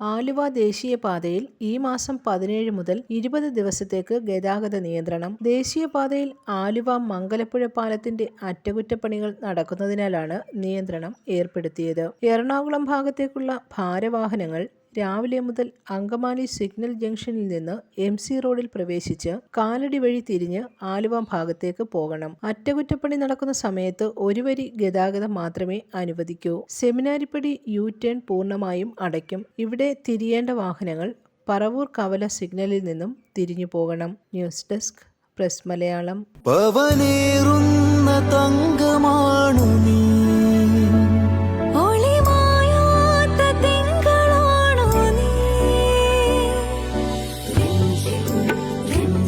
ആലുവ ദേശീയപാതയിൽ ഈ മാസം പതിനേഴ് മുതൽ ഇരുപത് ദിവസത്തേക്ക് ഗതാഗത നിയന്ത്രണം. ദേശീയപാതയിൽ ആലുവ മംഗലപ്പുഴ പാലത്തിന്റെ അറ്റകുറ്റപ്പണികൾ നടക്കുന്നതിനാലാണ് നിയന്ത്രണം ഏർപ്പെടുത്തിയത്. എറണാകുളം ഭാഗത്തേക്കുള്ള ഭാരവാഹനങ്ങൾ രാവിലെ മുതൽ അങ്കമാലി സിഗ്നൽ ജംഗ്ഷനിൽ നിന്ന് എം സി റോഡിൽ പ്രവേശിച്ച് കാലടി വഴി തിരിഞ്ഞ് ആലുവ ഭാഗത്തേക്ക് പോകണം. അറ്റകുറ്റപ്പണി നടക്കുന്ന സമയത്ത് ഒരു വരി ഗതാഗതം മാത്രമേ അനുവദിക്കൂ. സെമിനാരിപ്പടി യു ടേൺ പൂർണമായും അടയ്ക്കും. ഇവിടെ തിരിയേണ്ട വാഹനങ്ങൾ പറവൂർ കവല സിഗ്നലിൽ നിന്നും തിരിഞ്ഞു പോകണം. News desk press Malayalam.